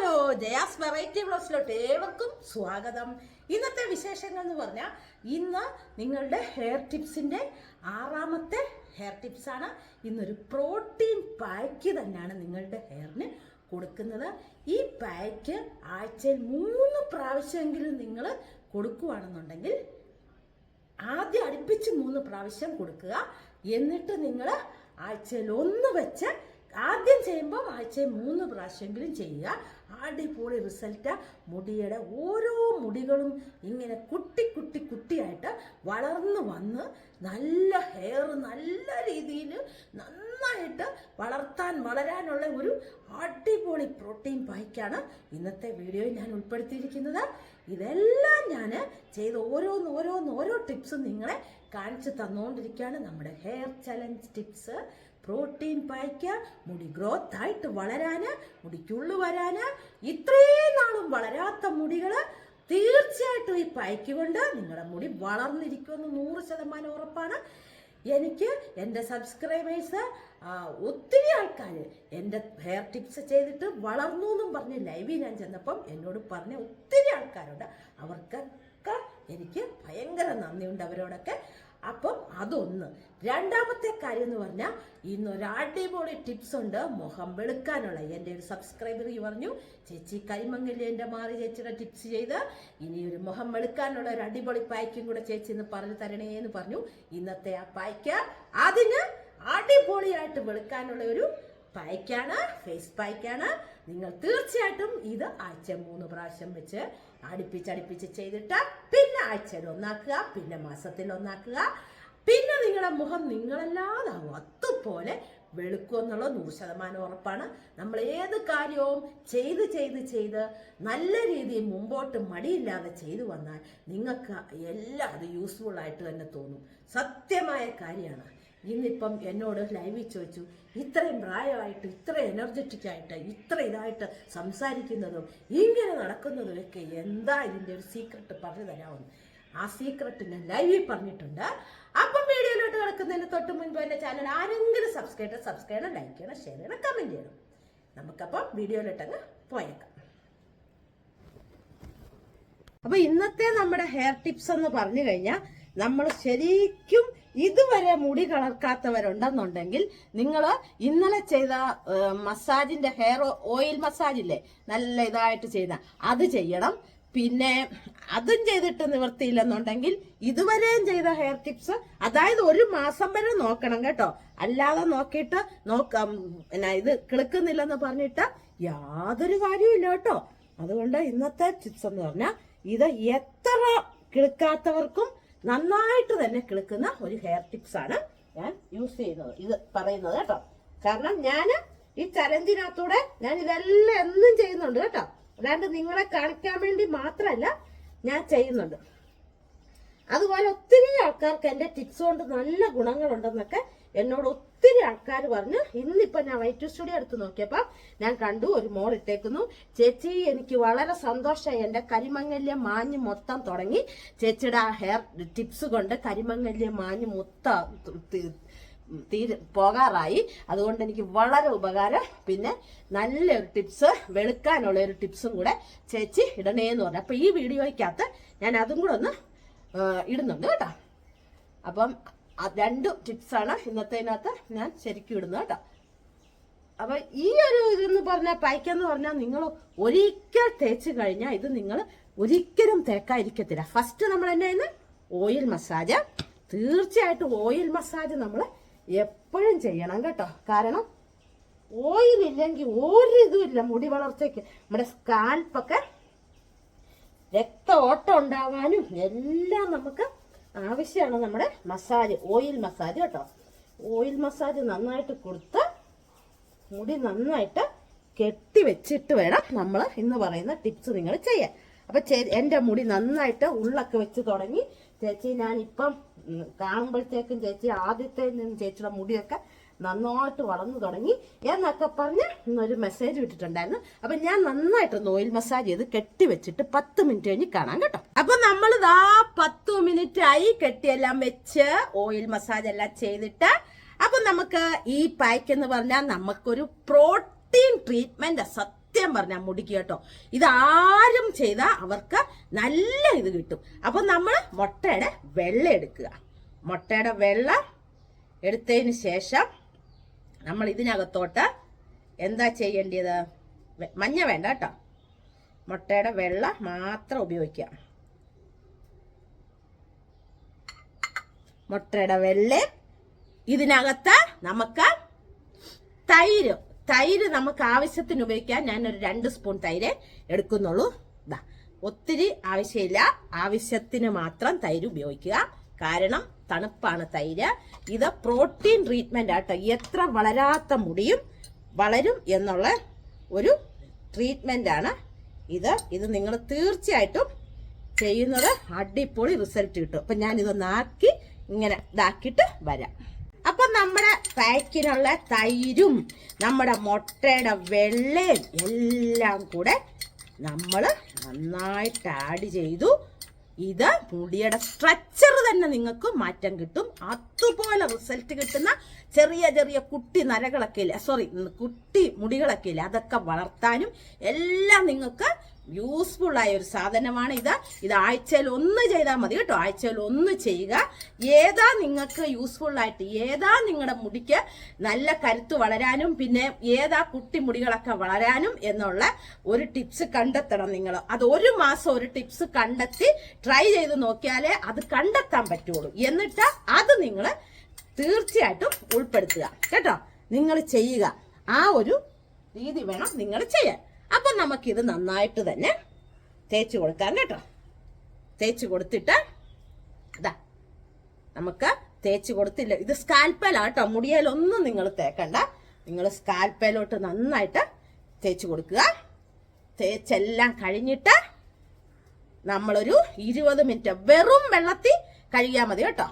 Hello Jaya's variety ബ്ലോസിലോട്ട് ഏവർക്കും സ്വാഗതം. ഇന്നത്തെ വിശേഷങ്ങൾ എന്ന് പറഞ്ഞാൽ ഇന്ന് നിങ്ങളുടെ ഹെയർ ടിപ്സിന്റെ ആറാമത്തെ ഹെയർ ടിപ്സാണ് ഇന്നൊരു പ്രോട്ടീൻ പായ്ക്ക് തന്നെയാണ് നിങ്ങളുടെ ഹെയറിന് കൊടുക്കുന്നത്. ഈ പായ്ക്ക് ആഴ്ചയിൽ മൂന്ന് പ്രാവശ്യമെങ്കിലും നിങ്ങൾ കൊടുക്കുകയാണെന്നുണ്ടെങ്കിൽ ആദ്യം അടുപ്പിച്ച് മൂന്ന് പ്രാവശ്യം കൊടുക്കുക. എന്നിട്ട് നിങ്ങൾ ആഴ്ചയിൽ ഒന്ന് വെച്ച് ആദ്യം ചെയ്യുമ്പോൾ ആഴ്ചയിൽ മൂന്ന് പ്രാവശ്യമെങ്കിലും ചെയ്യുക. അടിപൊളി റിസൾട്ട് മുടിയുടെ ഓരോ മുടികളും ഇങ്ങനെ കുട്ടി കുട്ടി കുട്ടിയായിട്ട് വളർന്നു വന്ന് നല്ല ഹെയർ നല്ല രീതിയിൽ നന്നായിട്ട് വളർത്താൻ വളരാനുള്ള ഒരു അടിപൊളി പ്രോട്ടീൻ പായ്ക്കാണ് ഇന്നത്തെ വീഡിയോയിൽ ഞാൻ ഉൾപ്പെടുത്തിയിരിക്കുന്നത്. ഇതെല്ലാം ഞാൻ ചെയ്ത് ഓരോന്ന് ഓരോന്ന് ഓരോ ടിപ്സും നിങ്ങളെ കാണിച്ചു തന്നുകൊണ്ടിരിക്കുകയാണ് നമ്മുടെ hair challenge tips protein pack മുടി ഗ്രോത്ത് ആയിട്ട് വളരാന് മുടിക്കുള്ളു വരാന് ഇത്രയും നാളും വളരാത്ത മുടികൾ തീർച്ചയായിട്ടും ഈ പായ്ക്ക് കൊണ്ട് നിങ്ങളുടെ മുടി വളർന്നിരിക്കുമെന്ന് നൂറ് ശതമാനം ഉറപ്പാണ്. എനിക്ക് എന്റെ സബ്സ്ക്രൈബേഴ്സ് ഒത്തിരി ആൾക്കാർ എന്റെ ഹെയർ ടിപ്സ് ചെയ്തിട്ട് വളർന്നു എന്നും പറഞ്ഞ് ലൈവിൽ ഞാൻ ചെന്നപ്പം എന്നോട് പറഞ്ഞ ഒത്തിരി ആൾക്കാരുണ്ട്. അവർക്കൊക്കെ എനിക്ക് ഭയങ്കര നന്ദിയുണ്ട് അവരോടൊക്കെ. അപ്പം അതൊന്ന്. രണ്ടാമത്തെ കാര്യം എന്ന് പറഞ്ഞാൽ ഇന്നൊരു അടിപൊളി ടിപ്സ് ഉണ്ട്. മുഖം വെളുക്കാനുള്ള. എന്റെ ഒരു സബ്സ്ക്രൈബർ പറഞ്ഞു ചേച്ചി കരിമംഗലി എന്റെ മാറി ചേച്ചിയുടെ ടിപ്സ് ചെയ്ത് ഇനി ഒരു മുഖം വെളുക്കാനുള്ള ഒരു അടിപൊളി പായ്ക്കും കൂടെ ചേച്ചി എന്ന് പറഞ്ഞു തരണേ എന്ന് പറഞ്ഞു. ഇന്നത്തെ ആ പായ്ക്ക് അതിന് അടിപൊളിയായിട്ട് വെളുക്കാനുള്ള ഒരു പായ്ക്കാണ് ഫേസ് പായ്ക്കാണ് നിങ്ങൾ തീർച്ചയായിട്ടും ഇത് ആഴ്ച മൂന്ന് പ്രാവശ്യം വെച്ച് അടുപ്പിച്ച് അടുപ്പിച്ച് ചെയ്തിട്ട് പിന്നെ ആഴ്ചയിൽ ഒന്നാക്കുക പിന്നെ മാസത്തിൽ ഒന്നാക്കുക. പിന്നെ നിങ്ങളുടെ മുഖം നിങ്ങളല്ലാതാവും. അതുപോലെ വെളുക്കും എന്നുള്ളത് നൂറ് ശതമാനം ഉറപ്പാണ്. നമ്മൾ ഏത് കാര്യവും ചെയ്ത് ചെയ്ത് ചെയ്ത് നല്ല രീതിയിൽ മുമ്പോട്ട് മടിയില്ലാതെ ചെയ്തു വന്നാൽ നിങ്ങൾക്ക് എല്ലാം അത് യൂസ്ഫുൾ ആയിട്ട് തന്നെ തോന്നും. സത്യമായ കാര്യമാണ്. ഇന്നിപ്പം എന്നോട് ലൈവിൽ ചോദിച്ചു ഇത്രയും പ്രായമായിട്ട് ഇത്ര എനർജറ്റിക് ആയിട്ട് ഇത്ര ഇതായിട്ട് സംസാരിക്കുന്നതും ഇങ്ങനെ നടക്കുന്നതുമൊക്കെ എന്താ ഇതിന്റെ ഒരു സീക്രട്ട് പറഞ്ഞു തരാമെന്ന് ആ സീക്രട്ട് ഞാൻ ലൈവിൽ പറഞ്ഞിട്ടുണ്ട്. അപ്പം വീഡിയോയിലോട്ട് കിടക്കുന്നതിന് തൊട്ട് മുൻപ് എന്റെ ചാനൽ ആരെങ്കിലും സബ്സ്ക്രൈബ് ചെയ്യണം സബ്സ്ക്രൈബ് ചെയ്യണം ലൈക്ക് ചെയ്യണം ഷെയർ ചെയ്യണം കമന്റ് ചെയ്യണം. നമുക്കപ്പം വീഡിയോയിലോട്ടങ്ങ് പോയേക്കാം. അപ്പോൾ ഇന്നത്തെ നമ്മുടെ ഹെയർ ടിപ്സ് എന്ന് പറഞ്ഞു കഴിഞ്ഞാൽ നമ്മൾ ശരിക്കും ഇതുവരെ മുടി കളർക്കാത്തവരുണ്ടെന്നുണ്ടെങ്കിൽ നിങ്ങൾ ഇന്നലെ ചെയ്ത മസാജിന്റെ ഹെയർ ഓയിൽ മസാജ് ഇല്ലേ നല്ല ഇതായിട്ട് ചെയ്ത അത് ചെയ്യണം. പിന്നെ അതും ചെയ്തിട്ട് നിവർത്തിയില്ലെന്നുണ്ടെങ്കിൽ ഇതുവരെയും ചെയ്ത ഹെയർ ടിപ്സ് അതായത് ഒരു മാസം വരെ നോക്കണം കേട്ടോ. അല്ലാതെ നോക്കിയിട്ട് നോക്കാം ഇത് കിളുക്കുന്നില്ലെന്ന് പറഞ്ഞിട്ട് യാതൊരു കാര്യവും കേട്ടോ. അതുകൊണ്ട് ഇന്നത്തെ ടിപ്സ് എന്ന് പറഞ്ഞാൽ ഇത് എത്ര കിളുക്കാത്തവർക്കും നന്നായിട്ട് തന്നെ കിളുക്കുന്ന ഒരു ഹെയർ ടിപ്സ് ആണ് ഞാൻ യൂസ് ചെയ്യുന്നത്. ഇത് പറയുന്നത് കേട്ടോ. കാരണം ഞാൻ ഈ ചലഞ്ചിനകത്തൂടെ ഞാൻ ഇതെല്ലാം എന്നും ചെയ്യുന്നുണ്ട് കേട്ടോ. അല്ലാണ്ട് നിങ്ങളെ കാണിക്കാൻ വേണ്ടി മാത്രമല്ല ഞാൻ ചെയ്യുന്നുണ്ട്. അതുപോലെ ഒത്തിരി ആൾക്കാർക്ക് എന്റെ ടിപ്സ് കൊണ്ട് നല്ല ഗുണങ്ങളുണ്ടെന്നൊക്കെ എന്നോട് ഒത്തിരി ആൾക്കാർ പറഞ്ഞ് ഇന്നിപ്പോ ഞാൻ വൈറ്റ് സ്റ്റുഡിയോ എടുത്ത് നോക്കിയപ്പോൾ ഞാൻ കണ്ടു ഒരു മോൾ ഇട്ടേക്കുന്നു. ചേച്ചി എനിക്ക് വളരെ സന്തോഷമായി എന്റെ കരിമങ്ങല്യം മാഞ്ഞ് മൊത്തം തുടങ്ങി. ചേച്ചിയുടെ ഹെയർ ടിപ്സ് കൊണ്ട് കരിമങ്ങല്യം മാഞ്ഞ് മൊത്തം തീരെ പോകാറായി. അതുകൊണ്ട് എനിക്ക് വളരെ ഉപകാരം. പിന്നെ നല്ലൊരു ടിപ്സ് വെളുക്കാനുള്ള ഒരു ടിപ്സും കൂടെ ചേച്ചി ഇടണേന്ന് പറഞ്ഞു. അപ്പം ഈ വീഡിയോയ്ക്കകത്ത് ഞാൻ അതും കൂടെ ഒന്ന് ഇടുന്നുണ്ട് കേട്ടോ. അപ്പം അത് രണ്ട് ടിപ്സ് ആണ് ഇന്നത്തേനകത്ത് ഞാൻ ശരിക്കും ഇടുന്നത് കേട്ടോ. അപ്പൊ ഈ ഒരു ഇതെന്ന് പറഞ്ഞാൽ പൈക്കെന്ന് പറഞ്ഞാൽ നിങ്ങൾ ഒരിക്കൽ തേച്ച് കഴിഞ്ഞാൽ ഇത് നിങ്ങൾ ഒരിക്കലും തേക്കാതിരിക്കത്തില്ല. ഫസ്റ്റ് നമ്മൾ എന്നായിരുന്നു ഓയിൽ മസാജ് തീർച്ചയായിട്ടും ഓയിൽ മസാജ് നമ്മൾ എപ്പോഴും ചെയ്യണം കേട്ടോ. കാരണം ഓയിൽ ഇല്ലെങ്കിൽ ഒരു ഇതുമില്ല മുടി വളർച്ചയ്ക്ക്. നമ്മുടെ സ്കാൽപ്പൊക്കെ രക്ത ഓട്ടം ഉണ്ടാവാനും എല്ലാം നമുക്ക് ആവശ്യമാണ് നമ്മുടെ മസാജ് ഓയിൽ മസാജ് കേട്ടോ. ഓയിൽ മസാജ് നന്നായിട്ട് കൊടുത്ത് മുടി നന്നായിട്ട് കെട്ടി വെച്ചിട്ട് വേണം നമ്മൾ ഇന്ന് പറയുന്ന ടിപ്സ് നിങ്ങൾ ചെയ്യാൻ. അപ്പൊ എന്റെ മുടി നന്നായിട്ട് ഉള്ളൊക്കെ വെച്ച് തുടങ്ങി. ചേച്ചി ഞാൻ ഇപ്പം കാണുമ്പോഴത്തേക്കും ചേച്ചി ആദ്യത്തെ ചേച്ചിയുടെ മുടിയൊക്കെ നന്നായിട്ട് വളർന്നു തുടങ്ങി എന്നൊക്കെ പറഞ്ഞ് ഇന്നൊരു മെസ്സേജ് വിട്ടിട്ടുണ്ടായിരുന്നു. അപ്പൊ ഞാൻ നന്നായിട്ടൊന്ന് ഓയിൽ മസാജ് ചെയ്ത് കെട്ടി വെച്ചിട്ട് പത്ത് മിനിറ്റ് കഴിഞ്ഞ് കാണാം കേട്ടോ. അപ്പൊ നമ്മൾ ഇതാ പത്ത് മിനിറ്റ് ആയി കെട്ടിയെല്ലാം വെച്ച് ഓയിൽ മസാജ് എല്ലാം ചെയ്തിട്ട് അപ്പൊ നമുക്ക് ഈ പായ്ക്ക് എന്ന് പറഞ്ഞാൽ നമുക്കൊരു പ്രോട്ടീൻ ട്രീറ്റ്മെന്റ് സത്യം പറഞ്ഞാൽ മുടിക്ക് കേട്ടോ. ഇത് ആരും ചെയ്താൽ അവർക്ക് നല്ല ഇത് കിട്ടും. അപ്പം നമ്മൾ മുട്ടയുടെ വെള്ള എടുക്കുക. മുട്ടയുടെ വെള്ള എടുത്തതിന് ശേഷം നമ്മൾ ഇതിനകത്തോട്ട് എന്താ ചെയ്യേണ്ടത്? മഞ്ഞ വേണ്ട കേട്ടോ. മുട്ടയുടെ വെള്ള മാത്രം ഉപയോഗിക്കാം മുട്ടയുടെ വെള്ള ഇതിനകത്ത് നമുക്ക് തൈര് തൈര് നമുക്ക് ആവശ്യത്തിന് ഉപയോഗിക്കാൻ ഞാൻ ഒരു രണ്ട് സ്പൂൺ തൈര് എടുക്കുന്നുള്ളൂ. ഒത്തിരി ആവശ്യമില്ല. ആവശ്യത്തിന് മാത്രം തൈര് ഉപയോഗിക്കുക. കാരണം തണുപ്പാണ് തൈര്. ഇത് പ്രോട്ടീൻ ട്രീറ്റ്മെന്റ് ആട്ടോ. എത്ര വളരാത്ത മുടിയും വളരും എന്നുള്ള ഒരു ട്രീറ്റ്മെന്റ് ആണ് ഇത്. ഇത് നിങ്ങൾ തീർച്ചയായിട്ടും ചെയ്യുന്നത് അടിപൊളി റിസൾട്ട് കിട്ടും. അപ്പൊ ആക്കി ഇങ്ങനെ ഇതാക്കിയിട്ട് വരാം. അപ്പൊ നമ്മുടെ പാക്കിനുള്ള തൈരും നമ്മുടെ മുട്ടയുടെ വെള്ളയും എല്ലാം കൂടെ നമ്മൾ നന്നായിട്ട് ആഡ് ചെയ്തു. ഇത് മുടിയുടെ സ്ട്രക്ചർ തന്നെ നിങ്ങൾക്ക് മാറ്റം കിട്ടും. അതുപോലെ റിസൾട്ട് കിട്ടുന്ന ചെറിയ ചെറിയ കുട്ടി നരകളൊക്കെ ഇല്ല? സോറി കുട്ടി മുടികളൊക്കെ ഇല്ല? അതൊക്കെ വളർത്താനും എല്ലാം നിങ്ങൾക്ക് യൂസ്ഫുൾ ആയ ഒരു സാധനമാണ് ഇത്. ഇത് ആഴ്ചയിൽ ഒന്ന് ചെയ്താൽ മതി കേട്ടോ. ആഴ്ചയിൽ ഒന്ന് ചെയ്യുക. ഏതാ നിങ്ങൾക്ക് യൂസ്ഫുൾ ആയിട്ട് ഏതാ നിങ്ങളുടെ മുടിക്ക് നല്ല കരുത്ത് വളരാനും പിന്നെ ഏതാ കുട്ടി മുടികളൊക്കെ വളരാനും എന്നുള്ള ഒരു ടിപ്സ് കണ്ടെത്തണം നിങ്ങൾ. അത് ഒരു മാസം ഒരു ടിപ്സ് കണ്ടെത്തി ട്രൈ ചെയ്ത് നോക്കിയാലേ അത് കണ്ടെത്താൻ പറ്റുള്ളൂ. എന്നിട്ട് അത് നിങ്ങൾ തീർച്ചയായിട്ടും ഉൾപ്പെടുത്തുക. കേട്ടോ? നിങ്ങൾ ചെയ്യുക. ആ ഒരു രീതി വേണം നിങ്ങൾ ചെയ്യാൻ. അപ്പം നമുക്കിത് നന്നായിട്ട് തന്നെ തേച്ച് കൊടുക്കാം കേട്ടോ. തേച്ച് കൊടുത്തിട്ട് അതാ നമുക്ക് തേച്ച് കൊടുത്തില്ല. ഇത് സ്കാൽപ്പലാട്ടോ മുടിയാലൊന്നും നിങ്ങൾ തേക്കണ്ട. നിങ്ങൾ സ്കാൽപ്പലോട്ട് നന്നായിട്ട് തേച്ച് കൊടുക്കുക. തേച്ചെല്ലാം കഴിഞ്ഞിട്ട് നമ്മളൊരു ഇരുപത് മിനിറ്റ് വെറും വെള്ളത്തിൽ കഴുകിയാൽ മതി കേട്ടോ.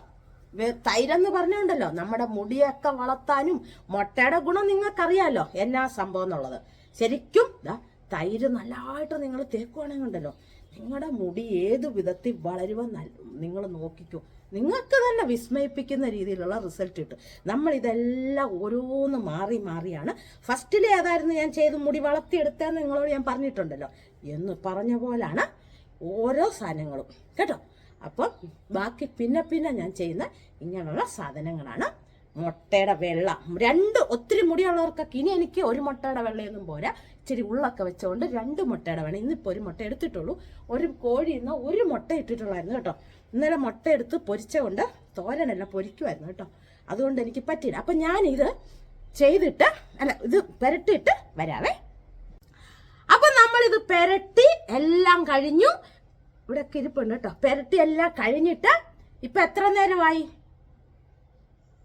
തൈരെന്ന് പറഞ്ഞുണ്ടല്ലോ നമ്മുടെ മുടിയൊക്കെ വളർത്താനും മുട്ടയുടെ ഗുണം നിങ്ങൾക്കറിയാലോ എന്നാ സംഭവം എന്നുള്ളത്. ശരിക്കും ദാ തൈര് നല്ലതായിട്ട് നിങ്ങൾ തേക്കുവാണെങ്കിൽ ഉണ്ടല്ലോ നിങ്ങളുടെ മുടി ഏത് വിധത്തിൽ വളരുവാൻ നിങ്ങൾ നോക്കിക്കോ. നിങ്ങൾക്ക് തന്നെ വിസ്മയിപ്പിക്കുന്ന രീതിയിലുള്ള റിസൾട്ട് കിട്ടും. നമ്മൾ ഇതെല്ലാം ഓരോന്ന് മാറി മാറിയാണ്. ഫസ്റ്റിൽ ഏതായിരുന്നു ഞാൻ ചെയ്ത് മുടി വളർത്തിയെടുത്തതെന്ന് നിങ്ങളോട് ഞാൻ പറഞ്ഞിട്ടുണ്ടല്ലോ. എന്ന് പറഞ്ഞ പോലാണ് ഓരോ സാധനങ്ങളും. കേട്ടോ? അപ്പം ബാക്കി പിന്നെ പിന്നെ ഞാൻ ചെയ്യുന്ന ഇങ്ങനെയുള്ള സാധനങ്ങളാണ്. മുട്ടയുടെ വെള്ള. രണ്ട് ഒത്തിരി മുടിയുള്ളവർക്കൊക്കെ ഇനി എനിക്ക് ഒരു മുട്ടയുടെ വെള്ളയൊന്നും പോരാ. ഇച്ചിരി ഉള്ളൊക്കെ വെച്ചുകൊണ്ട് രണ്ട് മുട്ടയുടെ വേണം. ഇന്നിപ്പോൾ ഒരു മുട്ട എടുത്തിട്ടുള്ളൂ. ഒരു കോഴി ഇന്ന് ഒരു മുട്ട ഇട്ടിട്ടുള്ളായിരുന്നു കേട്ടോ. ഇന്നലെ മുട്ട എടുത്ത് പൊരിച്ചുകൊണ്ട് തോരനല്ല പൊരിക്കുമായിരുന്നു കേട്ടോ. അതുകൊണ്ട് എനിക്ക് പറ്റിയില്ല. അപ്പം ഞാനിത് ചെയ്തിട്ട് അല്ല ഇത് പുരട്ടിയിട്ട് വരാവേ. അപ്പം നമ്മളിത് പെരട്ടി എല്ലാം കഴിഞ്ഞു. ഇവിടെ കിരിപ്പുണ്ട് കേട്ടോ. പെരട്ടി എല്ലാം കഴിഞ്ഞിട്ട് ഇപ്പം എത്ര നേരമായി?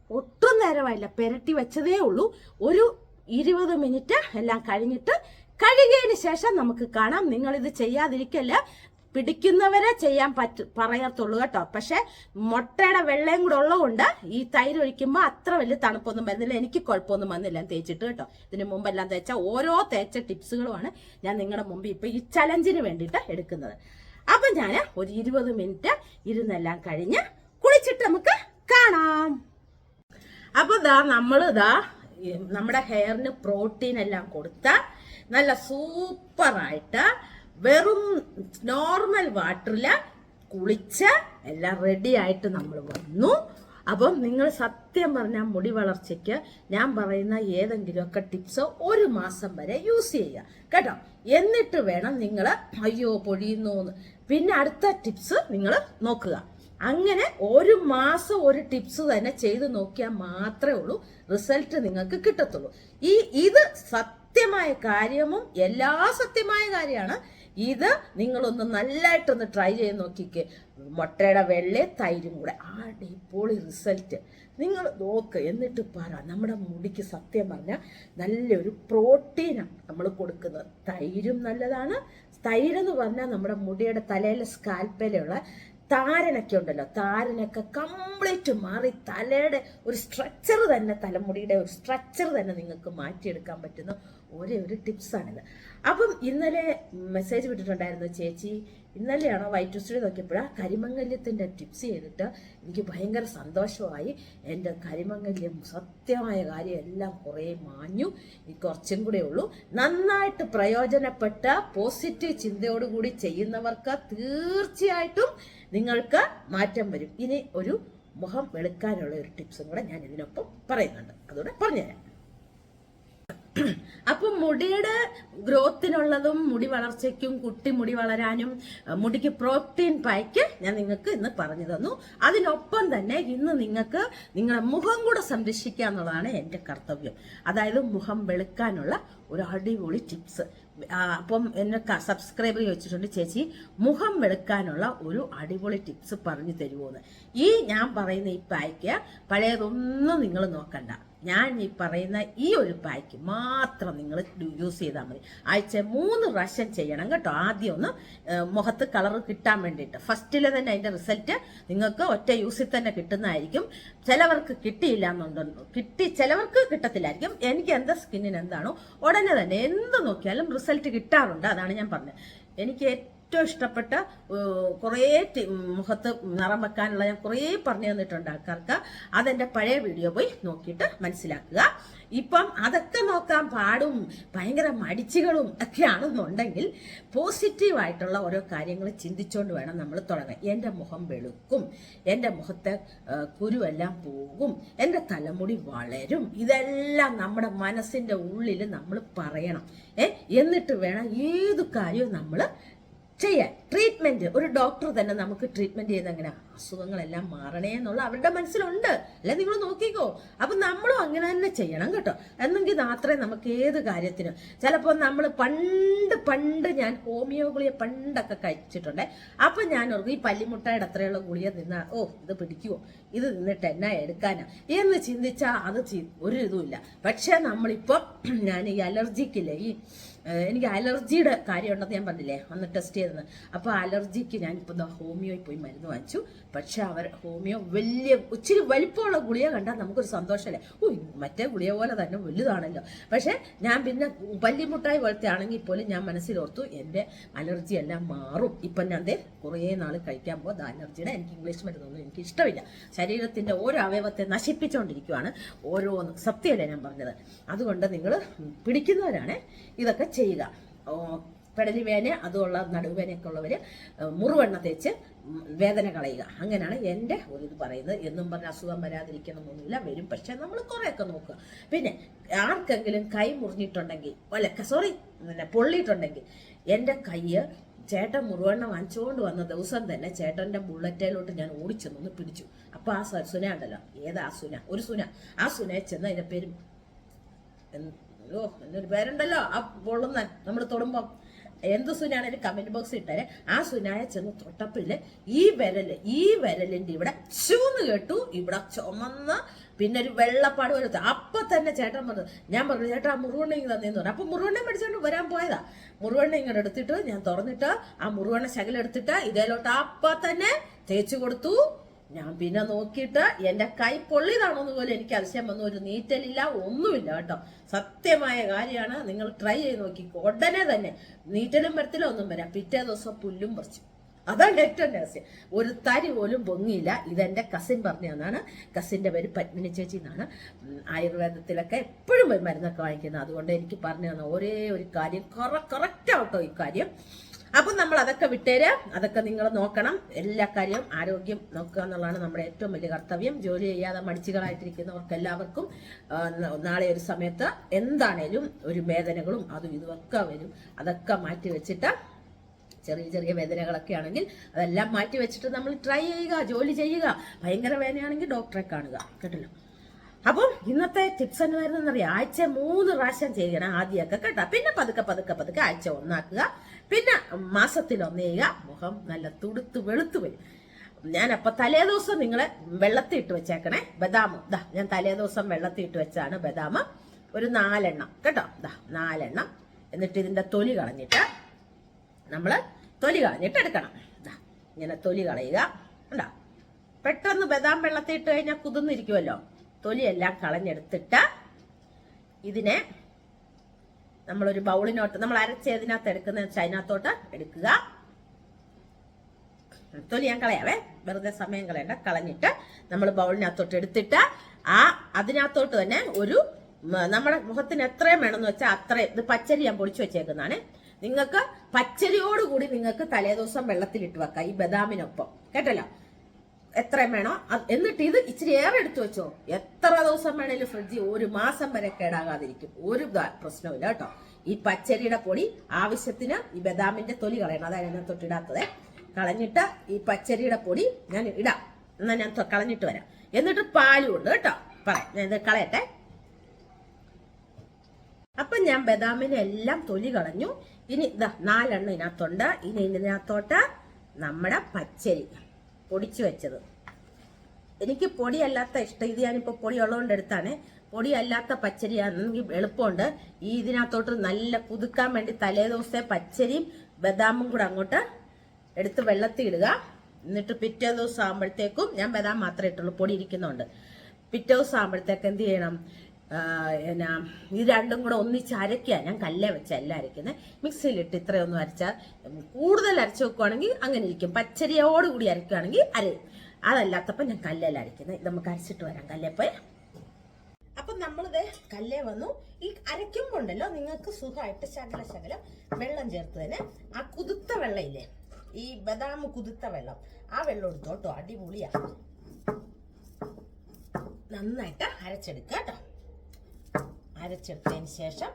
ഒട്ടും നേരമായില്ല. പെരട്ടി വെച്ചതേ ഉള്ളൂ. ഒരു ഇരുപത് മിനിറ്റ് എല്ലാം കഴിഞ്ഞിട്ട് കഴുകിയതിന് ശേഷം നമുക്ക് കാണാം. നിങ്ങൾ ഇത് ചെയ്യാതിരിക്കല്ല. പിടിക്കുന്നവരെ ചെയ്യാൻ പറ്റ പറയത്തുള്ളൂ കേട്ടോ. പക്ഷെ മുട്ടയുടെ വെള്ളയും കൂടെ ഉള്ളതുകൊണ്ട് ഈ തൈര് ഒഴിക്കുമ്പോൾ അത്ര വലിയ തണുപ്പൊന്നും വരുന്നില്ല. എനിക്ക് കുഴപ്പമൊന്നും വന്നില്ല. തേച്ചിട്ട് കേട്ടോ. ഇതിന് മുമ്പെല്ലാം തേച്ച ഓരോ തേച്ച ടിപ്സുകളുമാണ് ഞാൻ നിങ്ങളുടെ മുമ്പ് ഇപ്പൊ ഈ ചലഞ്ചിന് വേണ്ടിയിട്ട് എടുക്കുന്നത്. അപ്പൊ ഞാൻ ഒരു ഇരുപത് മിനിറ്റ് ഇരുന്നെല്ലാം കഴിഞ്ഞ് കുളിച്ചിട്ട് നമുക്ക് കാണാം. അപ്പൊ ദാ നമ്മൾ ദാ നമ്മുടെ ഹെയറിന് പ്രോട്ടീൻ എല്ലാം കൊടുത്ത നല്ല സൂപ്പറായിട്ട് വെറും നോർമൽ വാട്ടറിൽ കുളിച്ച് എല്ലാം റെഡി ആയിട്ട് നമ്മൾ വന്നു. അപ്പം നിങ്ങൾ സത്യം പറഞ്ഞാൽ മുടി വളർച്ചയ്ക്ക് ഞാൻ പറയുന്ന ഏതെങ്കിലുമൊക്കെ ടിപ്സ് ഒരു മാസം വരെ യൂസ് ചെയ്യുക. കേട്ടോ? എന്നിട്ട് വേണം നിങ്ങൾ അയ്യോ പൊഴിയുന്നു പിന്നെ അടുത്ത ടിപ്സ് നിങ്ങൾ നോക്കുക. അങ്ങനെ ഒരു മാസം ഒരു ടിപ്സ് തന്നെ ചെയ്ത് നോക്കിയാൽ മാത്രമേ ഉള്ളൂ റിസൾട്ട് നിങ്ങൾക്ക് കിട്ടത്തുള്ളൂ. ഈ ഇത് സത്യമായ കാര്യമും എല്ലാ സത്യമായ കാര്യമാണ്. ഇത് നിങ്ങളൊന്ന് നല്ലതായിട്ടൊന്ന് ട്രൈ ചെയ്ത് നോക്കിക്കേ. മുട്ടയുടെ വെള്ളയും തൈരും കൂടെ. അടിപൊളി റിസൾട്ട്. നിങ്ങൾ നോക്ക് എന്നിട്ട് പറ. നമ്മുടെ മുടിക്ക് സത്യം പറഞ്ഞാൽ നല്ലൊരു പ്രോട്ടീനാണ് നമ്മൾ കൊടുക്കുന്നത്. തൈരും നല്ലതാണ്. തൈരെന്ന് പറഞ്ഞാൽ നമ്മുടെ മുടിയുടെ തലയിലെ സ്കാൽപ്പയിലുള്ള താരനൊക്കെ ഉണ്ടല്ലോ. താരനൊക്കെ കംപ്ലീറ്റ് മാറി തലയുടെ ഒരു സ്ട്രക്ചർ തന്നെ തലമുടിയുടെ ഒരു സ്ട്രക്ചർ തന്നെ നിങ്ങൾക്ക് മാറ്റിയെടുക്കാൻ പറ്റുന്ന ഒരേ ഒരു ടിപ്സാണിത് അപ്പം ഇന്നലെ മെസ്സേജ് വിട്ടിട്ടുണ്ടായിരുന്നു ചേച്ചി ഇന്നലെയാണോ വൈറ്റ് ട്യൂസ്ഡേ നോക്കിയപ്പോഴാണ് കരിമംഗല്യത്തിന്റെ ടിപ്സ് ചെയ്തിട്ട് എനിക്ക് ഭയങ്കര സന്തോഷമായി. എന്റെ കരിമംഗല്യം സത്യമായ കാര്യം എല്ലാം കുറേ മാഞ്ഞു. ഈ കുറച്ചും കൂടെ ഉള്ളൂ. നന്നായിട്ട് പ്രയോജനപ്പെട്ട പോസിറ്റീവ് ചിന്തയോടുകൂടി ചെയ്യുന്നവർക്ക് തീർച്ചയായിട്ടും നിങ്ങൾക്ക് മാറ്റം വരും. ഇനി ഒരു മുഖം വെളുക്കാനുള്ള ഒരു ടിപ്സും കൂടെ ഞാൻ ഇതിനൊപ്പം പറയുന്നുണ്ട്. അതുകൂടെ പറഞ്ഞുതരാം. അപ്പം മുടിയുടെ ഗ്രോത്തിനുള്ളതും മുടി വളർച്ചയ്ക്കും കുട്ടി മുടി വളരാനും മുടിക്ക് പ്രോട്ടീൻ പായ്ക്ക് ഞാൻ നിങ്ങൾക്ക് ഇന്ന് പറഞ്ഞു തന്നു. അതിനൊപ്പം തന്നെ ഇന്ന് നിങ്ങൾക്ക് നിങ്ങളുടെ മുഖം കൂടെ സംരക്ഷിക്കുക എന്നുള്ളതാണ് എന്റെ കർത്തവ്യം. അതായത് മുഖം വെളുക്കാനുള്ള ഒരു അടിപൊളി ടിപ്സ്. അപ്പം എന്നെ സബ്സ്ക്രൈബർ ചോദിച്ചിട്ടുണ്ട് ചേച്ചി. മുഖം വെളുക്കാനുള്ള ഒരു അടിപൊളി ടിപ്സ് പറഞ്ഞു തരുമോന്ന് ഈ ഞാൻ പറയുന്ന ഈ പായ്ക്ക് പഴയതൊന്നും നിങ്ങൾ നോക്കണ്ട. ഞാൻ ഈ പറയുന്ന ഈ ഒരു പായ്ക്ക് മാത്രം നിങ്ങൾ യൂസ് ചെയ്താൽ മതി. ആഴ്ച മൂന്ന് പ്രാവശ്യം ചെയ്യണം കേട്ടോ. ആദ്യം ഒന്ന് മുഖത്ത് കളർ കിട്ടാൻ വേണ്ടിയിട്ട്. ഫസ്റ്റിലെ തന്നെ അതിന്റെ റിസൾട്ട് നിങ്ങൾക്ക് ഒറ്റ യൂസിൽ തന്നെ കിട്ടുന്നതായിരിക്കും. ചിലവർക്ക് കിട്ടിയില്ല എന്നുണ്ടോ കിട്ടി ചിലവർക്ക് കിട്ടത്തില്ലായിരിക്കും. എനിക്ക് എന്താ സ്കിന്നിന് എന്താണോ ഉടനെ തന്നെ എന്ത് നോക്കിയാലും റിസൾട്ട് കിട്ടാറുണ്ട്. അതാണ് ഞാൻ പറഞ്ഞത്. എനിക്ക് ഏറ്റവും ഇഷ്ടപ്പെട്ട കുറേ മുഖത്ത് നിറം വെക്കാനുള്ള ഞാൻ കുറേ പറഞ്ഞു തന്നിട്ടുണ്ട് ആൾക്കാർക്ക്. അതെന്റെ പഴയ വീഡിയോ പോയി നോക്കിയിട്ട് മനസ്സിലാക്കുക. ഇപ്പം അതൊക്കെ നോക്കാൻ പാടും ഭയങ്കര മടിച്ചുകളും ഒക്കെ ആണെന്നുണ്ടെങ്കിൽ പോസിറ്റീവായിട്ടുള്ള ഓരോ കാര്യങ്ങൾ ചിന്തിച്ചുകൊണ്ട് വേണം നമ്മൾ തുടങ്ങാൻ. എന്റെ മുഖം വെളുക്കും എന്റെ മുഖത്തെ കുരുവെല്ലാം പോകും എന്റെ തലമുടി വളരും. ഇതെല്ലാം നമ്മുടെ മനസ്സിന്റെ ഉള്ളിൽ നമ്മൾ പറയണം. ഏ എന്നിട്ട് വേണം ഏത് കാര്യവും നമ്മൾ ചെയ്യാൻ. ട്രീറ്റ്മെന്റ് ഒരു ഡോക്ടർ തന്നെ നമുക്ക് ട്രീറ്റ്മെന്റ് ചെയ്യുന്ന അങ്ങനെ അസുഖങ്ങളെല്ലാം മാറണേ എന്നുള്ള അവരുടെ മനസ്സിലുണ്ട്. അല്ലെ നിങ്ങൾ നോക്കിക്കോ. അപ്പൊ നമ്മളും അങ്ങനെ തന്നെ ചെയ്യണം കേട്ടോ. എന്നെങ്കിൽ മാത്രമേ നമുക്ക് ഏത് കാര്യത്തിനും. ചിലപ്പോൾ നമ്മൾ പണ്ട് പണ്ട് ഞാൻ ഹോമിയോ ഗുളിയ പണ്ടൊക്കെ കഴിച്ചിട്ടുണ്ടേ. അപ്പൊ ഞാൻ ഓർക്കും ഈ പല്ലിമുട്ടയുടെ അത്രയുള്ള ഗുളിയ നിന്നാ ഓ ഇത് പിടിക്കുവോ? ഇത് നിന്നിട്ട് എന്നാ എടുക്കാനാ? എന്ന് ചിന്തിച്ചാൽ അത് ഒരു ഇതുമില്ല പക്ഷെ നമ്മളിപ്പോ ഞാൻ ഈ അലർജിക്കില്ലേ ഈ എനിക്ക് അലർജിയുടെ കാര്യം ഉണ്ടെന്ന് ഞാൻ പറഞ്ഞില്ലേ? അന്ന് ടെസ്റ്റ് ചെയ്തത്. അപ്പോൾ അലർജിക്ക് ഞാൻ ഇപ്പോൾ ഹോമിയോയിൽ പോയി മരുന്ന് വാങ്ങിച്ചു. പക്ഷെ അവർ ഹോമിയോ വലിയ ഇച്ചിരി വലിപ്പമുള്ള ഗുളിക കണ്ടാൽ നമുക്കൊരു സന്തോഷമല്ലേ? ഓ മറ്റേ ഗുളിക പോലെ തന്നെ വലുതാണല്ലോ. പക്ഷേ ഞാൻ പിന്നെ പല്ലിമുട്ടായി പോലത്തെ ആണെങ്കിൽ പോലും ഞാൻ മനസ്സിലോർത്തു എന്റെ അലർജി എല്ലാം മാറും. ഇപ്പം ഞാൻ ദേ കുറേ നാൾ കഴിക്കാൻ പോകും അലർജിയുടെ എനിക്ക് ഇംഗ്ലീഷ് മരുന്നൊന്നും എനിക്ക് ഇഷ്ടമില്ല. ശരീരത്തിന്റെ ഓരോ അവയവത്തെ നശിപ്പിച്ചുകൊണ്ടിരിക്കുകയാണ് ഓരോന്ന് സത്യമല്ലേ ഞാൻ പറഞ്ഞത്? അതുകൊണ്ട് നിങ്ങൾ പിടിക്കുന്നവരാണ്. ഇതൊക്കെ ചെയ്യുക. അതുമുള്ള അതുള്ള നടുവേനയൊക്കെ ഉള്ളവർ മുറിവെണ്ണ തേച്ച് വേദന കളയുക. അങ്ങനെയാണ് എന്റെ ഒരു ഇത് പറയുന്നത്. എന്നും പറഞ്ഞ അസുഖം വരാതിരിക്കണമെന്നൊന്നുമില്ല. വരും. പക്ഷെ നമ്മൾ കുറേയൊക്കെ നോക്കുക. പിന്നെ ആർക്കെങ്കിലും കൈ മുറിഞ്ഞിട്ടുണ്ടെങ്കിൽ അല്ല സോറി പിന്നെ പൊള്ളിയിട്ടുണ്ടെങ്കിൽ എന്റെ കൈ ചേട്ടൻ മുറുവെണ്ണ വാങ്ങിച്ചുകൊണ്ട് വന്ന ദിവസം തന്നെ ചേട്ടന്റെ ബുള്ളറ്റയിലോട്ട് ഞാൻ ഓടിച്ചെന്നൊന്ന് പിടിച്ചു. അപ്പോൾ ആ സുന ഉണ്ടല്ലോ. ഏതാ സുന? ഒരു സുന. ആ സുനയെ ചെന്ന് അതിന്റെ പേര് ഓ എന്നൊരു പേരുണ്ടല്ലോ. ആ പൊള്ളുന്ന നമ്മൾ തൊടുമ്പം. എന്ത് സുനാണേലും കമന്റ് ബോക്സ് ഇട്ടാൽ ആ സുനായ ചെന്ന് തൊട്ടപ്പിൽ ഈ വിരൽ ഈ വിരലിന്റെ ഇവിടെ ചൂന്ന് കേട്ടു. ഇവിടെ ചുമന്ന. പിന്നെ ഒരു വെള്ളപ്പാട് വരുത്തു അപ്പൊ തന്നെ ചേട്ടൻ വന്നു ഞാൻ പറഞ്ഞു ചേട്ടാ മുറുവണ്ണ ഇങ്ങനെ തന്നേന്ന് പറഞ്ഞു. അപ്പൊ മുറുവണ്ണ മേടിച്ചോണ്ട് വരാൻ പോയതാ. മുറുവണ്ണ ഇങ്ങനെ എടുത്തിട്ട് ഞാൻ തുറന്നിട്ട് ആ മുറുവണ്ണ ശകലെടുത്തിട്ട് ഇതേലോട്ട് അപ്പൊ തന്നെ തേച്ചു കൊടുത്തു. ഞാൻ പിന്നെ നോക്കിയിട്ട് എന്റെ കൈ പൊള്ളിയതാണോന്ന് പോലും എനിക്ക് അതിശയം വന്നു. ഒരു നീറ്റലില്ല ഒന്നുമില്ല കേട്ടോ. സത്യമായ കാര്യമാണ്. നിങ്ങൾ ട്രൈ ചെയ്ത് നോക്കി ഉടനെ തന്നെ നീറ്റലും വരത്തില്ല ഒന്നും വരാം. പിറ്റേ ദിവസം പുല്ലും പറിച്ചു. അതാണ് ഏറ്റവും രഹസ്യം. ഒരു തരി പോലും പൊങ്ങിയില്ല. ഇതെന്റെ കസിൻ പറഞ്ഞു തന്നാണ് കസിന്റെ പേര് പത്മിനി ചേച്ചി എന്നാണ്. ആയുർവേദത്തിലൊക്കെ എപ്പോഴും മരുന്നൊക്കെ വാങ്ങിക്കുന്നത്. അതുകൊണ്ട് എനിക്ക് പറഞ്ഞു തന്ന ഒരേ ഒരു കാര്യം. കറക്റ്റ് ആവട്ടോ ഈ കാര്യം. അപ്പം നമ്മൾ അതൊക്കെ വിട്ടേര് അതൊക്കെ നിങ്ങൾ നോക്കണം. എല്ലാ കാര്യവും ആരോഗ്യം നോക്കുക എന്നുള്ളതാണ് നമ്മുടെ ഏറ്റവും വലിയ കർത്തവ്യം. ജോലി ചെയ്യാതെ മടിച്ചുകളായിട്ടിരിക്കുന്നവർക്ക് എല്ലാവർക്കും നാളെ ഒരു സമയത്ത് എന്താണേലും ഒരു വേദനകളും അതും ഇതുമൊക്കെ വരും. അതൊക്കെ മാറ്റി വെച്ചിട്ട് ചെറിയ ചെറിയ വേദനകളൊക്കെ ആണെങ്കിൽ അതെല്ലാം മാറ്റി വെച്ചിട്ട് നമ്മൾ ട്രൈ ചെയ്യുക ജോലി ചെയ്യുക. ഭയങ്കര വേദനയാണെങ്കിൽ ഡോക്ടറെ കാണുക. കേട്ടല്ലോ? അപ്പം ഇന്നത്തെ ടിപ്സ് എന്തായിരുന്നു അറിയാം ആഴ്ച മൂന്ന് പ്രാവശ്യം ചെയ്യണം ആദ്യമൊക്കെ കേട്ടോ. പിന്നെ പതുക്കെ പതുക്കെ പതുക്കെ ആഴ്ച ഒന്നാക്കുക. പിന്നെ മാസത്തിൽ ഒന്നേക മുഖം നല്ല തുടുത്ത് വെളുത്തു വരും. ഞാൻ അപ്പൊ തലേ ദിവസം നിങ്ങളെ വെള്ളത്തിൽ ഇട്ട് വെച്ചേക്കണേ ബദാം ദാ ഞാൻ തലേ ദിവസം ഇട്ട് വെച്ചാണ് ബദാം ഒരു നാലെണ്ണം കേട്ടോ? ദാ നാലെണ്ണം. എന്നിട്ട് ഇതിന്റെ തൊലി കളഞ്ഞിട്ട് നമ്മൾ തൊലി കളഞ്ഞിട്ട് എടുക്കണം. ദാ, ഇങ്ങനെ തൊലി കളയുക. ഉണ്ടോ പെട്ടെന്ന് ബദാം വെള്ളത്തിൽ ഇട്ട് കഴിഞ്ഞാൽ കുതിർന്നിരിക്കുമല്ലോ തൊലിയെല്ലാം കളഞ്ഞെടുത്തിട്ട് ഇതിനെ നമ്മളൊരു ബൗളിനോട്ട് നമ്മൾ അരച്ചതിനകത്ത് എടുക്കുന്ന അതിനകത്തോട്ട് എടുക്കുക. തൊലി ഞാൻ കളയാവേ. വെറുതെ സമയം കളയണ്ട. കളഞ്ഞിട്ട് നമ്മൾ ബൗളിനകത്തോട്ട് എടുത്തിട്ട് ആ അതിനകത്തോട്ട് തന്നെ ഒരു നമ്മുടെ മുഖത്തിന് എത്രയും വേണമെന്ന് വെച്ചാൽ അത്രയും ഇത് പച്ചരി ഞാൻ പൊടിച്ചു വെച്ചേക്കുന്നതാണ്. നിങ്ങൾക്ക് പച്ചരിയോടുകൂടി നിങ്ങൾക്ക് തലേദിവസം വെള്ളത്തിലിട്ട് വെക്കാം ഈ ബദാമിനൊപ്പം. കേട്ടല്ലോ? എത്രയും വേണോ. എന്നിട്ട് ഇത് ഇച്ചിരി ഏറെ എടുത്തു വെച്ചോ. എത്ര ദിവസം വേണേലും ഫ്രിഡ്ജ് ഒരു മാസം വരെ കേടാകാതിരിക്കും. ഒരു പ്രശ്നവും ഇല്ല കേട്ടോ. ഈ പച്ചരിയുടെ പൊടി ആവശ്യത്തിന് ഈ ബദാമിന്റെ തൊലി കളയണം. അതാണ് ഞാൻ തൊട്ടിടാത്തത്. കളഞ്ഞിട്ട് ഈ പച്ചരിയുടെ പൊടി ഞാൻ ഇടാം. എന്നാ ഞാൻ കളഞ്ഞിട്ട് വരാം. എന്നിട്ട് പാലും ഉണ്ട് കേട്ടോ. പറയാം. ഞാൻ ഇത് കളയട്ടെ. അപ്പൊ ഞാൻ ബദാമിനെ എല്ലാം തൊലി കളഞ്ഞു. ഇനി ഇതാ നാലെണ്ണം ഇതിനകത്തുണ്ട്. ഇനി ഇതിനകത്തോട്ട് നമ്മുടെ പച്ചരി. പൊടിച്ചു വെച്ചത്. എനിക്ക് പൊടിയല്ലാത്ത ഇഷ്ടം ഇത് ഞാനിപ്പോൾ പൊടി ഉള്ളതുകൊണ്ട് എടുത്താണ്. പൊടിയല്ലാത്ത പച്ചരിയാണെങ്കിൽ എളുപ്പമുണ്ട്. ഈ ഇതിനകത്തോട്ട് നല്ല കുതുക്കാൻ വേണ്ടി തലേ ദിവസത്തെ പച്ചരിയും ബദാമും കൂടെ അങ്ങോട്ട് എടുത്ത് വെള്ളത്തിൽ ഇടുക എന്നിട്ട് പിറ്റേ ദിവസം ആകുമ്പോഴത്തേക്കും ഞാൻ ബദാം മാത്രമേ ഇട്ടുള്ളൂ. പൊടി ഇരിക്കുന്നുണ്ട്. പിറ്റേ ദിവസം ആകുമ്പോഴത്തേക്ക് എന്ത് ചെയ്യണം? എന്നാ ഇത് രണ്ടും കൂടെ ഒന്നിച്ച് അരയ്ക്കുക. ഞാൻ കല്ലേ വെച്ചാൽ എല്ലാം അരയ്ക്കുന്നത്. മിക്സിയിലിട്ട് ഇത്രയൊന്നും അരച്ചാൽ കൂടുതൽ അരച്ച് വെക്കുവാണെങ്കിൽ അങ്ങനെ ഇരിക്കും. പച്ചരിയോടുകൂടി അരയ്ക്കുകയാണെങ്കിൽ അരയും. അതല്ലാത്തപ്പോൾ ഞാൻ കല്ലേല അരയ്ക്കുന്നത്. ഇത് നമുക്ക് അരച്ചിട്ട് വരാം. കല്ലേ പോയി? അപ്പം നമ്മളിത് കല്ലേ വന്നു. ഈ അരയ്ക്കുമ്പോണ്ടല്ലോ നിങ്ങൾക്ക് സുഖമായിട്ട് ശകല ശകലം വെള്ളം ചേർത്ത് തന്നെ ആ കുതിർത്ത വെള്ളമില്ലേ ഈ ബദാം കുതിർത്ത വെള്ളം ആ വെള്ളം എടുത്തോട്ടോ. അടിപൊളിയാ. നന്നായിട്ട് അരച്ചെടുക്കുക കേട്ടോ. അരച്ചെടുത്തതിന് ശേഷം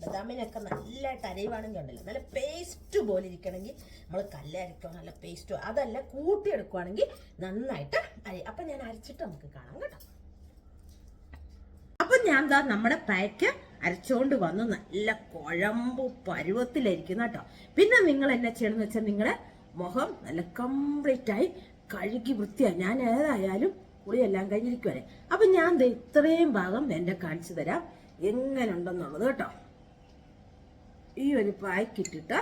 ബദാമിനൊക്കെ നല്ലതായിട്ട് അരയുവാണെങ്കിൽ ഉണ്ടല്ലോ. നല്ല പേസ്റ്റ് പോലെ ഇരിക്കണമെങ്കിൽ നമ്മൾ കല്ലരയ്ക്കോ നല്ല പേസ്റ്റോ അതല്ല കൂട്ടിയെടുക്കുവാണെങ്കിൽ നന്നായിട്ട് അരയും. അപ്പം ഞാൻ അരച്ചിട്ട് നമുക്ക് കാണാം കേട്ടോ. അപ്പം ഞാൻ എന്താ നമ്മുടെ പാക്ക് അരച്ചോണ്ട് വന്ന്. നല്ല കുഴമ്പ് പരുവത്തിലായിരിക്കും കേട്ടോ. പിന്നെ നിങ്ങൾ എന്നെ ചെയ്യണമെന്ന് വെച്ചാൽ നിങ്ങളുടെ മുഖം നല്ല കംപ്ലീറ്റ് ആയി കഴുകി വൃത്തിയായി ഞാൻ ഏതായാലും കുളിയെല്ലാം കഴിഞ്ഞിരിക്കുവരെ അപ്പൊ ഞാൻ ഇത്രയും ഭാഗം എന്റെ കാണിച്ചു തരാം. എങ്ങനെ ഉണ്ടെന്നുള്ളത് കേട്ടോ. ഈ ഒരു പായ്ക്കിട്ടിട്ട്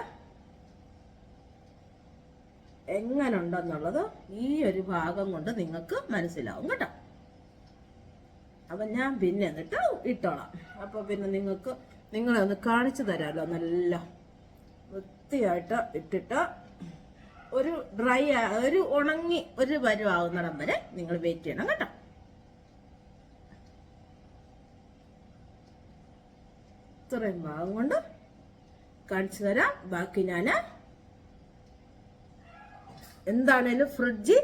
എങ്ങനെ ഉണ്ടെന്നുള്ളത് ഈ ഒരു ഭാഗം കൊണ്ട് നിങ്ങൾക്ക് മനസ്സിലാവും കേട്ടോ. അപ്പൊ ഞാൻ പിന്നെ എന്നിട്ട് ഇട്ടോളാം. അപ്പോൾ പിന്നെ നിങ്ങൾക്ക് നിങ്ങളെ ഒന്ന് കാണിച്ചു തരാമല്ലോ നല്ല വൃത്തിയായിട്ട് ഇട്ടിട്ട് ഒരു ഡ്രൈ ഒരു ഉണങ്ങി ഒരു വരുവാകുന്നിടം വരെ നിങ്ങൾ വെയിറ്റ് ചെയ്യണം കേട്ടോ. ഇത്രയും ഭാഗം കൊണ്ട് കാണിച്ചു തരാം. ബാക്കി ഞാൻ എന്താണേലും ഫ്രിഡ്ജ്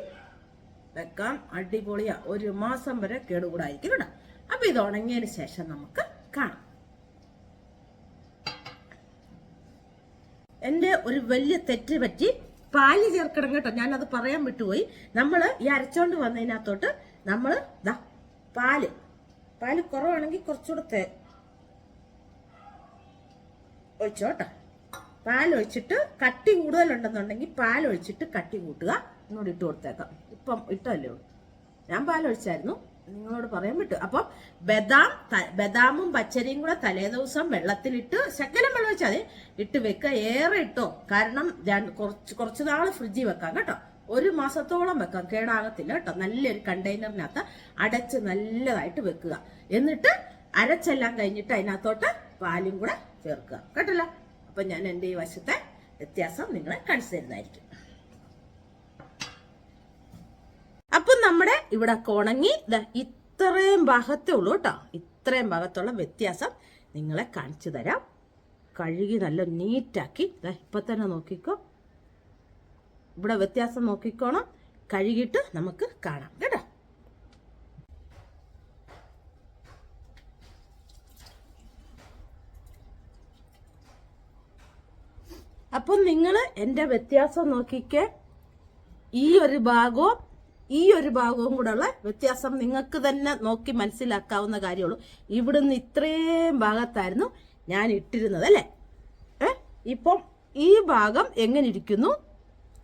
വെക്കാം. അടിപൊളിയാ. ഒരു മാസം വരെ കേടുകൂടായിരിക്കും കേട്ടോ. അപ്പൊ ഇത് ഉണങ്ങിയതിന് ശേഷം നമുക്ക് കാണാം. എന്റെ ഒരു വലിയ തെറ്റ് പറ്റി പാൽ ചേർക്കണം കേട്ടോ. ഞാനത് പറയാൻ വിട്ടുപോയി. നമ്മൾ ഈ അരച്ചോണ്ട് വന്നതിനകത്തോട്ട് നമ്മൾ ദാ പാൽ. പാൽ കുറവാണെങ്കിൽ കുറച്ചുകൂടെ തേ ഒഴിച്ചോ കേട്ടോ. പാൽ ഒഴിച്ചിട്ട് കട്ടി കൂടുതലുണ്ടെന്നുണ്ടെങ്കിൽ പാൽ ഒഴിച്ചിട്ട് കട്ടി കൂട്ടുക. എന്നോട് ഇട്ട് കൊടുത്തേക്കാം. ഇപ്പം ഇട്ടല്ലോ ഞാൻ പാൽ ഒഴിച്ചായിരുന്നു. നിങ്ങളോട് പറയാൻ പറ്റും. അപ്പം ബദാം ബദാമും പച്ചരിയും കൂടെ തലേ ദിവസം വെള്ളത്തിലിട്ട് ശകലം വെള്ളം വെച്ചാൽ മതി. ഇട്ട് വെക്കുക ഏറെ ഇട്ടോ. കാരണം കുറച്ച് കുറച്ച് നാൾ ഫ്രിഡ്ജിൽ വെക്കാം കേട്ടോ. ഒരു മാസത്തോളം വെക്കാം. കേടാകത്തില്ല കേട്ടോ. നല്ലൊരു കണ്ടെയ്നറിനകത്ത് അടച്ച് നല്ലതായിട്ട് വെക്കുക. എന്നിട്ട് അരച്ചെല്ലാം കഴിഞ്ഞിട്ട് അതിനകത്തോട്ട് പാലും കൂടെ ചേർക്കുക. കേട്ടല്ലോ? അപ്പൊ ഞാൻ എന്റെ ഈ വശത്തെ വ്യത്യാസം നിങ്ങളെ കാണിച്ചു തരുന്നതായിരിക്കും. അപ്പൊ നമ്മുടെ ഇവിടെ ഉണങ്ങി ദാ ഇത്രയും ഭാഗത്തേ ഉള്ളൂ കേട്ടോ ഇത്രയും ഭാഗത്തുള്ള വ്യത്യാസം നിങ്ങളെ കാണിച്ചു തരാം. കഴുകി നല്ല നീറ്റാക്കി ഇപ്പൊ തന്നെ നോക്കിക്കോ. ഇവിടെ വ്യത്യാസം നോക്കിക്കോണം. കഴുകിയിട്ട് നമുക്ക് കാണാം കേട്ടോ. അപ്പം നിങ്ങൾ എന്റെ വ്യത്യാസം നോക്കിക്കേ. ഈ ഒരു ഭാഗവും ഈ ഒരു ഭാഗവും കൂടെ ഉള്ള വ്യത്യാസം നിങ്ങൾക്ക് തന്നെ നോക്കി മനസ്സിലാക്കാവുന്ന കാര്യമുള്ളൂ. ഇവിടുന്ന് ഇത്രയും ഭാഗത്തായിരുന്നു ഞാൻ ഇട്ടിരുന്നത് അല്ലേ? ഏ? ഇപ്പം ഈ ഭാഗം എങ്ങനെ ഇരിക്കുന്നു?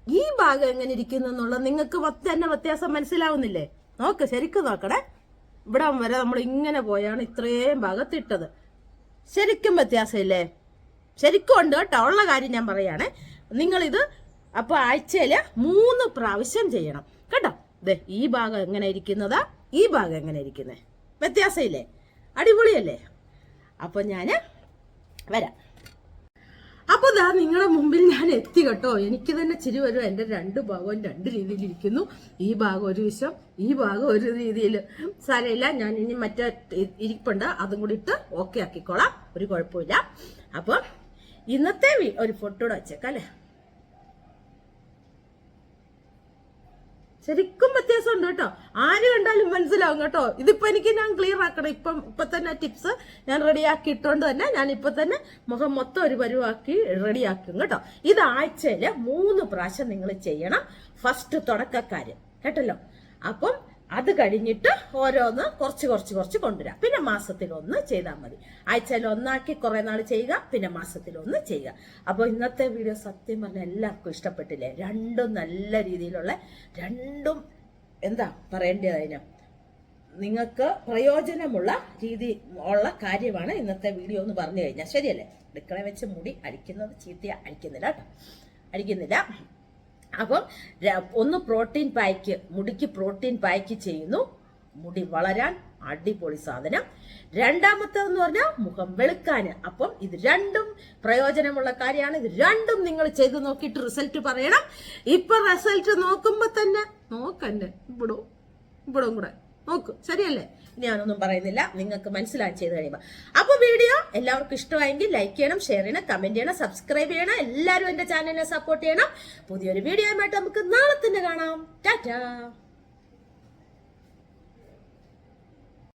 ഈ ഭാഗം എങ്ങനെ ഇരിക്കുന്നു എന്നുള്ളത് നിങ്ങൾക്ക് തന്നെ വ്യത്യാസം മനസ്സിലാവുന്നില്ലേ? നോക്ക് ശരിക്കും നോക്കണേ. ഇവിടെ വരെ നമ്മൾ ഇങ്ങനെ പോയാണ് ഇത്രയും ഭാഗത്ത് ഇട്ടത് ശരിക്കും വ്യത്യാസമില്ലേ? ശരിക്കും ഉണ്ട് കേട്ടോ ഉള്ള കാര്യം ഞാൻ പറയാണ് നിങ്ങളിത് അപ്പോൾ ആഴ്ചയിൽ മൂന്ന് പ്രാവശ്യം ചെയ്യണം. കേട്ടോ? ദേ ഈ ഭാഗം എങ്ങനെ ഇരിക്കുന്നതാ? ഈ ഭാഗം എങ്ങനെ ഇരിക്കുന്നത് വ്യത്യാസമില്ലേ? അടിപൊളിയല്ലേ? അപ്പോൾ ഞാൻ വരാം. അപ്പോൾ ദാ നിങ്ങളുടെ മുമ്പിൽ ഞാൻ എത്തി കേട്ടോ. എനിക്ക് തന്നെ ചിരി വരും എന്റെ രണ്ട് ഭാഗവും രണ്ട് രീതിയിൽ ഇരിക്കുന്നു. ഈ ഭാഗം ഒരു വിശം ഈ ഭാഗം ഒരു രീതിയിൽ സാരമില്ല. ഞാൻ ഇനി മറ്റേ ഇരിപ്പുണ്ട്. അതും കൂടി ഇട്ട് ഓക്കെ ആക്കിക്കോളാം. ഒരു കുഴപ്പമില്ല. അപ്പം ഇന്നത്തെ ഒരു ഫോട്ടോ വെച്ചേക്കാം അല്ലേ? ശരിക്കും വ്യത്യാസം ഉണ്ട് കേട്ടോ. ആര് കണ്ടാലും മനസ്സിലാവും കേട്ടോ. ഇതിപ്പോ എനിക്ക് ഞാൻ ക്ലിയർ ആക്കണം. ഇപ്പം ഇപ്പൊ തന്നെ ടിപ്സ് ഞാൻ റെഡിയാക്കി ഇട്ടുകൊണ്ട് തന്നെ ഞാൻ ഇപ്പൊ തന്നെ മുഖം മൊത്തം ഒരു പരുവാക്കി റെഡിയാക്കും കേട്ടോ. ഇത് ആഴ്ചയിൽ മൂന്ന് പ്രാവശ്യം നിങ്ങൾ ചെയ്യണം. ഫസ്റ്റ് തുടക്കക്കാര് കേട്ടല്ലോ? അപ്പം അത് കഴിഞ്ഞിട്ട് ഓരോന്ന് കുറച്ച് കുറച്ച് കുറച്ച് കൊണ്ടുവരാം. പിന്നെ മാസത്തിൽ ഒന്ന് ചെയ്താൽ മതി. ആഴ്ചയിൽ ഒന്നാക്കി കുറെ നാൾ ചെയ്യുക പിന്നെ മാസത്തിൽ ഒന്ന് ചെയ്യുക. അപ്പോൾ ഇന്നത്തെ വീഡിയോ സത്യം പറഞ്ഞാൽ എല്ലാവർക്കും ഇഷ്ടപ്പെട്ടില്ലേ? രണ്ടും നല്ല രീതിയിലുള്ള രണ്ടും എന്താ പറയേണ്ടത് അതിന്? നിങ്ങൾക്ക് പ്രയോജനമുള്ള രീതി ഉള്ള കാര്യമാണ് ഇന്നത്തെ വീഡിയോ എന്ന് പറഞ്ഞു കഴിഞ്ഞാൽ. ശരിയല്ലേ? അടുക്കള വെച്ച് മുടി അടിക്കുന്നത് ചീത്തയ. അടിക്കുന്നില്ല കേട്ടോ. അടിക്കുന്നില്ല. അപ്പം ഒന്ന് പ്രോട്ടീൻ പായ്ക്ക് മുടിക്ക് പ്രോട്ടീൻ പായ്ക്ക് ചെയ്യുന്നു. മുടി വളരാൻ അടിപൊളി സാധനം. രണ്ടാമത്തേതെന്ന് പറഞ്ഞാൽ മുഖം വെളുക്കാന്. അപ്പം ഇത് രണ്ടും പ്രയോജനമുള്ള കാര്യമാണ്. ഇത് രണ്ടും നിങ്ങൾ ചെയ്ത് നോക്കിയിട്ട് റിസൾട്ട് പറയണം. ഇപ്പൊ റിസൾട്ട് നോക്കുമ്പോ തന്നെ നോക്കന്നെ ഇവിടും ഇവിടും കൂടെ നോക്കൂ ശരിയല്ലേ? ഞാനൊന്നും പറയുന്നില്ല. നിങ്ങൾക്ക് മനസ്സിലാക്കി ചെയ്ത് കഴിയുമ്പോൾ അപ്പൊ വീഡിയോ എല്ലാവർക്കും ഇഷ്ടമായെങ്കിൽ ലൈക്ക് ചെയ്യണം ഷെയർ ചെയ്യണം കമന്റ് ചെയ്യണം സബ്സ്ക്രൈബ് ചെയ്യണം. എല്ലാവരും എന്റെ ചാനലിനെ സപ്പോർട്ട് ചെയ്യണം. പുതിയൊരു വീഡിയോ ആയിട്ട് നമുക്ക് നാളെ തന്നെ കാണാം. ടാറ്റാ.